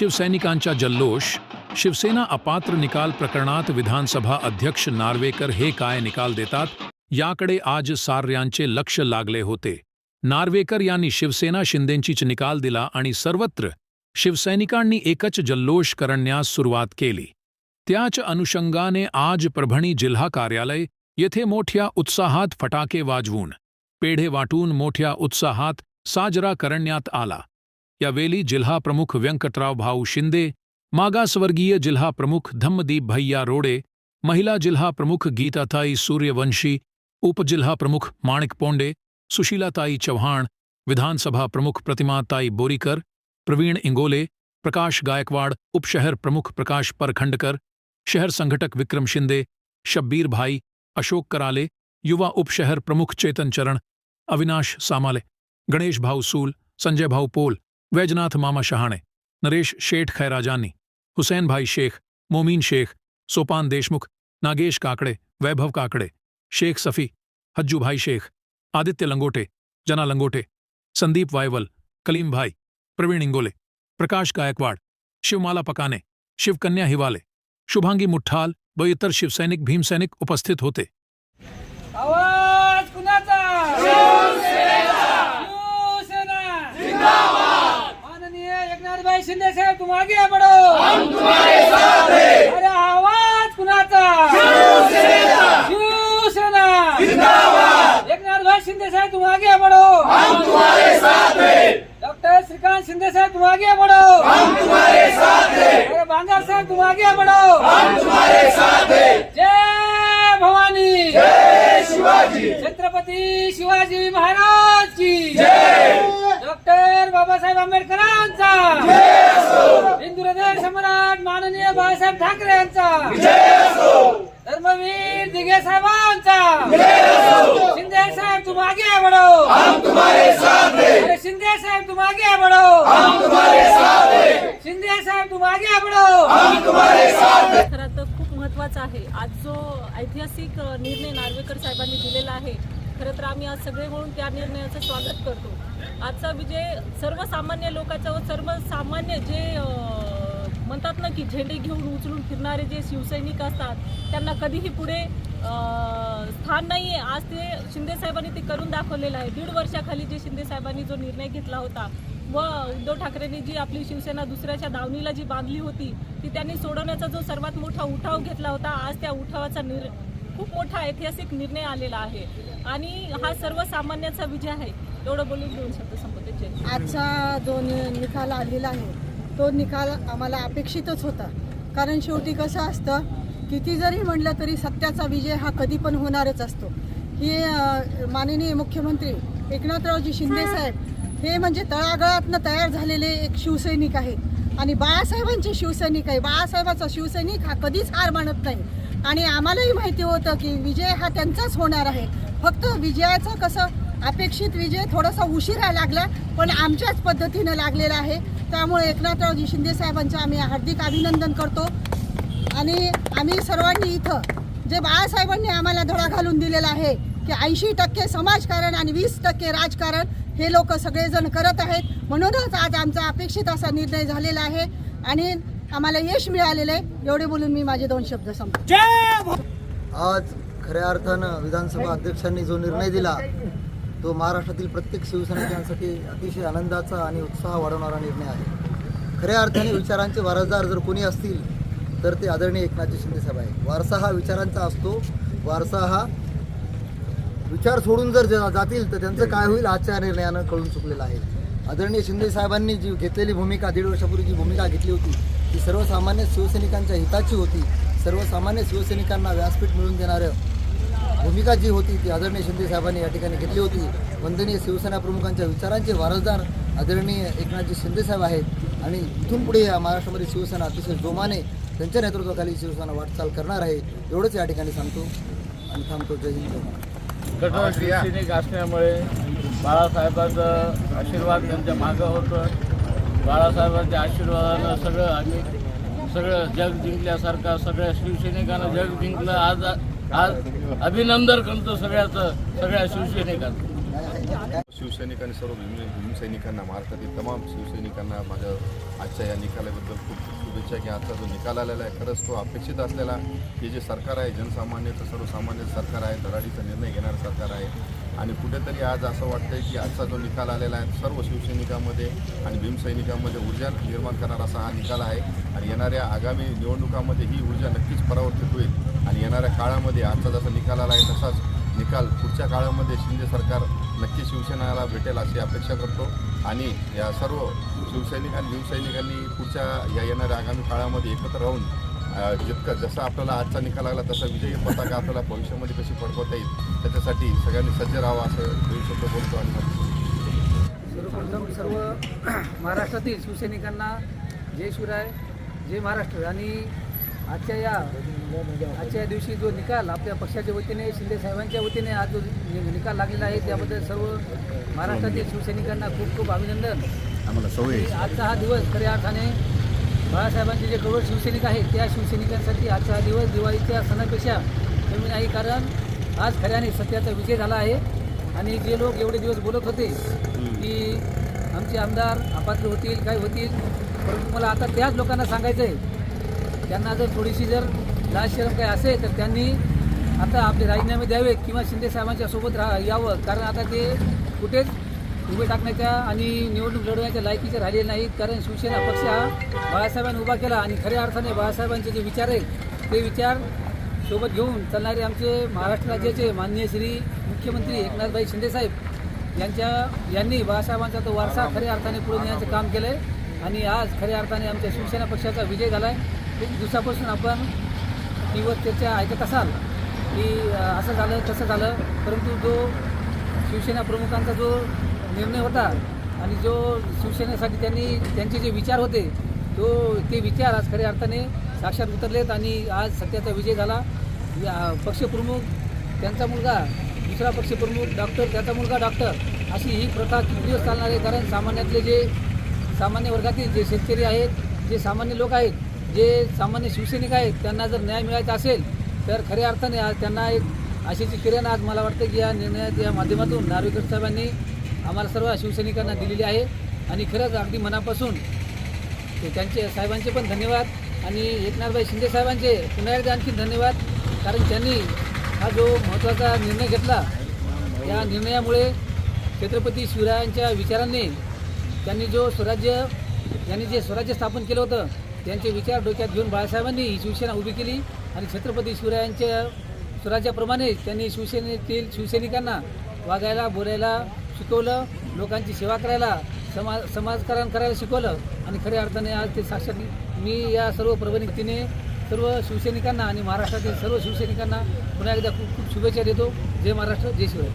शिवसैनिकांचा जल्लोष शिवसेना अपात्र निकाल प्रकरणात विधानसभा अध्यक्ष नार्वेकर हे काय निकाल देतात याकडे आज सार्यांचे लक्ष लागले होते. नार्वेकर यांनी शिवसेना शिंदेंचीच निकाल दिला आणि सर्वत्र शिवसैनिकांनी एकच जल्लोष करण्यास सुरुवात केली. त्याच अनुषंगाने आज परभणी जिल्हा कार्यालय येथे मोठ्या उत्साहात फटाके वाजवून पेढे वाटून मोठ्या उत्साहात साजरा करण्यात आला. यावेळी जिल्हा प्रमुख व्यंकटराव भाऊ शिंदे मागासवर्गीय जिल्हा प्रमुख धम्मदीप भैया रोडे महिला जिल्हा प्रमुख गीताताई सूर्यवंशी उपजिल्हा प्रमुख माणिक पोंडे सुशीलाताई चव्हाण विधानसभा प्रमुख प्रतिमाताई बोरीकर प्रवीण इंगोले प्रकाश गायकवाड़ उपशहर प्रमुख प्रकाश परखंडकर शहर संघटक विक्रम शिंदे शब्बीर भाई अशोक कराले युवा उपशहर प्रमुख चेतन चरण अविनाश सामाले गणेश भाऊ सूल संजय भाऊ पोल वैजनाथ मामा शहाणे नरेश शेठ खैराजानी हुसैन भाई शेख मोमीन शेख सोपान देशमुख नागेश काकड़े वैभव काकड़े शेख सफ़ी हज्जू भाई शेख आदित्य लंगोटे जना लंगोटे संदीप वायवल कलीम भाई प्रवीण इंगोले प्रकाश गायकवाड शिवमाला पकाने शिवकन्या हिवाले शुभांगी मुठ्ठाल व इतर शिवसैनिक भीमसैनिक उपस्थित होते आवाज कुणाचा शिवसेना माननीय एकनाथभाई शिंदे साहेब तुम आगे बढ़ो हम तुम्हारे साथ हैं. अरे आवाज कुणाचा? शिवसेना. एकनाथभाई शिंदे साहेब तुम आगे बढ़ो हम तुम्हारे साथ हैं. डॉक्टर श्रीकांत शिंदे साहेब तुम आगे बढ़ो हम तुम्हारे साथ हैं. अरे बांगा साहब तुम आगे बढ़ो हम तुम्हारे साथ हैं. जय भवानी. छत्रपती शिवाजी महाराज की डॉक्टर बाबासाहेब आंबेडकरांचा हिंदू हृदय सम्राट माननीय बाळासाहेब ठाकरे यांचा. धर्मवीर दिघे साहेबांचा. शिंदे साहेब तुम आगे बढ़ो अरे शिंदे साहेब तुम आगे बढ़ो शिंदे साहेब तुम आगे बढ़ो खरं तर खूप महत्त्वाचा आहे. आज जो ऐतिहासिक निर्णय नार्वेकर साहेबांनी दिलेला आहे खरं तर आम्ही आज सगळे म्हणून त्या निर्णयाचं स्वागत करतो. आजचा विजय सर्वसामान्य लोकांचा व सर्वसामान्य जे म्हणतात ना की झेंडे घेऊन उचलून फिरणारे जे शिवसैनिक असतात त्यांना कधीही पुढे स्थान नाही आहे आज ते शिंदे साहेबांनी ते करून दाखवलेलं आहे. दीड वर्षाखाली जे शिंदे साहेबांनी जो निर्णय घेतला होता व उद्धव ठाकरेंनी जी आपली शिवसेना दुसऱ्याच्या दावणीला जी बांधली होती ती त्यांनी सोडवण्याचा जो सर्वात मोठा उठाव घेतला होता आज त्या उठावाचा निर खूप मोठा ऐतिहासिक निर्णय आलेला आहे. आणि हा सर्वसामान्याचा विजय आहे. एवढं बोलून दोन शब्द संपत्ती आजचा जो निकाल आलेला आहे तो निकाल आम्हाला अपेक्षितच होता. कारण शेवटी कसं असतं किती जरी म्हटलं तरी सत्याचा विजय हा कधी पण होणारच असतो. हे माननीय मुख्यमंत्री एकनाथरावजी शिंदे साहेब हे म्हणजे तळागाळातनं तयार झालेले एक शिवसैनिक आहेत आणि बाळासाहेबांचे शिवसैनिक आहे. बाळासाहेबाचा शिवसैनिक हा कधीच हार मानत नाही. आणि आम्हालाही माहिती होतं की विजय हा त्यांचाच होणार आहे. फक्त विजयाचं कसं अपेक्षित विजय थोडासा उशिरा लागला पण आमच्याच पद्धतीनं लागलेला आहे. त्यामुळे एकनाथरावजी शिंदे साहेबांचं आम्ही हार्दिक अभिनंदन करतो. आणि आम्ही सर्वांनी इथं जे बाळासाहेबांनी आम्हाला धडा घालून दिलेला आहे की ऐंशी टक्के समाजकारण आणि वीस टक्के राजकारण हे लोक सगळेजण करत आहेत. म्हणूनच आज आमचा अपेक्षित असा निर्णय झालेला आहे आणि आम्हाला यश मिळालेलं आहे. एवढे बोलून मी माझे दोन शब्द संपतो आज खऱ्या अर्थानं विधानसभा अध्यक्षांनी जो निर्णय दिला तो महाराष्ट्रातील प्रत्येक शिवसैनिकांसाठी अतिशय आनंदाचा आणि उत्साह वाढवणारा निर्णय आहे. खऱ्या अर्थाने विचारांचे वारसदार जर कोणी असतील तर ते आदरणीय एकनाथजी शिंदेसाहेब आहे वारसा हा विचारांचा असतो. वारसा हा विचार सोडून जर जातील तर त्यांचं काय होईल आजच्या निर्णयानं कळून चुकलेलं आहे. आदरणीय शिंदे साहेबांनी जी घेतलेली भूमिका दीड वर्षापूर्वी जी भूमिका घेतली होती ती सर्वसामान्य शिवसैनिकांच्या हिताची होती. सर्वसामान्य शिवसैनिकांना व्यासपीठ मिळवून देणारं भूमिका जी होती ती आदरणीय शिंदे साहेबांनी या ठिकाणी घेतली होती. वंदनीय शिवसेना प्रमुखांच्या विचारांचे वारसदार आदरणीय एकनाथजी शिंदे साहेब आहेत. आणि इथून पुढे या महाराष्ट्रामध्ये शिवसेना अतिशय जोमाने त्यांच्या नेतृत्वाखाली शिवसेना वाटचाल करणार आहे एवढंच या ठिकाणी सांगतो आणि थांबतो. जय हिंद शिवसैनिक असल्यामुळे बाळासाहेबांचा आशीर्वाद त्यांच्या मागं होतं. बाळासाहेबांच्या आशीर्वादानं सगळं आम्ही सगळं जग जिंकल्यासारखं सगळ्या शिवसैनिकांना जग जिंकलं. आज आज अभिनंदन करतो सगळ्याचं सगळ्या शिवसैनिकांचं शिवसैनिक आणि सर्व म्हणजे भीमसैनिकांना महाराष्ट्रातील तमाम शिवसैनिकांना माझ्या आजच्या या निकालाबद्दल खूप खूप शुभेच्छा की आजचा जो निकाल आलेला आहे खरंच तो अपेक्षित असलेला. हे जे सरकार आहे जनसामान्याचं सर्वसामान्य सरकार आहे धडाडीचा निर्णय घेणारं सरकार आहे. आणि कुठेतरी आज असं वाटतं की आजचा जो निकाल आलेला आहे सर्व शिवसैनिकांमध्ये आणि भीमसैनिकांमध्ये ऊर्जा निर्माण करणारा असा हा निकाल आहे. आणि येणाऱ्या आगामी निवडणुकांमध्ये ही ऊर्जा नक्कीच परावर्तित होईल. आणि येणाऱ्या काळामध्ये आजचा जसा निकाल आला आहे तसाच निकाल पुढच्या काळामध्ये शिंदे सरकार नक्की शिवसेनेला भेटेल अशी अपेक्षा करतो. आणि या सर्व शिवसैनिक आणि भीमसैनिकांनी पुढच्या या येणाऱ्या आगामी काळामध्ये एकत्र राहून जितकं जसा आपल्याला आजचा निकाल लागला तसा विजयी पताका आपल्याला भविष्यामध्ये कशी फडकवता येईल त्याच्यासाठी सगळ्यांनी सज्ज राहावं असं भविष्यात बोलतो आणि. सर्वप्रथम सर्व महाराष्ट्रातील शिवसैनिकांना जय शिवराय जय महाराष्ट्र. आणि आजच्या या आजच्या या दिवशी जो निकाल आपल्या पक्षाच्या वतीने शिंदे साहेबांच्या वतीने आज जो निकाल लागलेला आहे त्याबद्दल सर्व महाराष्ट्रातील शिवसैनिकांना खूप खूप अभिनंदन. आणि आजचा हा दिवस खऱ्या अर्थाने बाळासाहेबांचे जे करोड शिवसैनिक आहेत त्या शिवसैनिकांसाठी आजचा हा दिवस दिवाळीच्या सणापेक्षा कमी नाही कारण आज खऱ्याने सत्याचा विजय झाला आहे. आणि जे लोक एवढे दिवस बोलत होते की आमचे आमदार अपात्र होतील काय होतील परंतु मला आता त्याच लोकांना सांगायचं आहे. त्यांना जर थोडीशी जर लाज शरम काय असेल तर त्यांनी आता आपले राजीनामे द्यावेत किंवा शिंदे साहेबांच्या सोबत राहा यावं. कारण आता ते कुठेच उभे टाकण्याच्या आणि निवडणूक लढवण्याच्या लायकीचे राहिलेले नाहीत. कारण शिवसेना पक्ष हा बाळासाहेबांनी उभा केला आणि खऱ्या अर्थाने बाळासाहेबांचे जे विचार आहेत ते विचार सोबत घेऊन चालणारे आमचे महाराष्ट्र राज्याचे माननीय श्री मुख्यमंत्री एकनाथभाई शिंदेसाहेब यांच्या यांनी बाळासाहेबांचा तो वारसा खऱ्या अर्थाने पुढे नेण्याचं काम केलं आहे आणि आज खऱ्या अर्थाने आमच्या शिवसेना पक्षाचा विजय झाला आहे एक दिवसापासून आपण टी चर्चा ऐकत असाल की असं झालं तसं झालं. परंतु जो शिवसेना प्रमुखांचा जो निर्णय होता. आणि जो शिवसेनेसाठी त्यांनी त्यांचे जे विचार होते तो ते विचार आज खऱ्या अर्थाने साक्षात उतरलेत आणि आज सत्याचा विजय झाला. या- पक्षप्रमुख त्यांचा मुलगा दुसरा पक्षप्रमुख डॉक्टर त्याचा मुलगा डॉक्टर अशी ही प्रथा किती दिवस चालणार आहे? कारण सामान्यातले जे सामान्य वर्गातील जे शेतकरी आहेत जे सामान्य लोक आहेत जे सामान्य शिवसैनिक आहेत त्यांना जर न्याय मिळायचा असेल तर खऱ्या अर्थाने आज त्यांना एक आशेची किरण आज मला वाटतं की या निर्णयाच्या माध्यमातून नार्वेकर साहेबांनी आम्हाला सर्व शिवसैनिकांना दिलेली आहे. आणि खरंच अगदी मनापासून त्यांचे साहेबांचे पण धन्यवाद. आणि एकनाथभाई शिंदे साहेबांचे पुन्हा एकदा आणखी धन्यवाद. कारण त्यांनी हा जो महत्त्वाचा निर्णय घेतला या निर्णयामुळे छत्रपती शिवरायांच्या विचारांनी त्यांनी जो स्वराज्य यांनी जे स्वराज्य स्थापन केलं होतं त्यांचे विचार डोक्यात घेऊन बाळासाहेबांनी ही शिवसेना उभी केली. आणि छत्रपती शिवरायांच्या स्वराज्याप्रमाणे त्यांनी शिवसेनेतील शिवसैनिकांना वागायला बोलायला शिकवलं लोकांची सेवा करायला समाज समाजकारण करायला शिकवलं आणि खऱ्या अर्थाने आज ते साक्षात मी या सर्व प्रबंधितीने सर्व शिवसैनिकांना आणि महाराष्ट्रातील सर्व शिवसैनिकांना पुन्हा एकदा खूप खूप शुभेच्छा देतो. जय महाराष्ट्र जय शिवराय.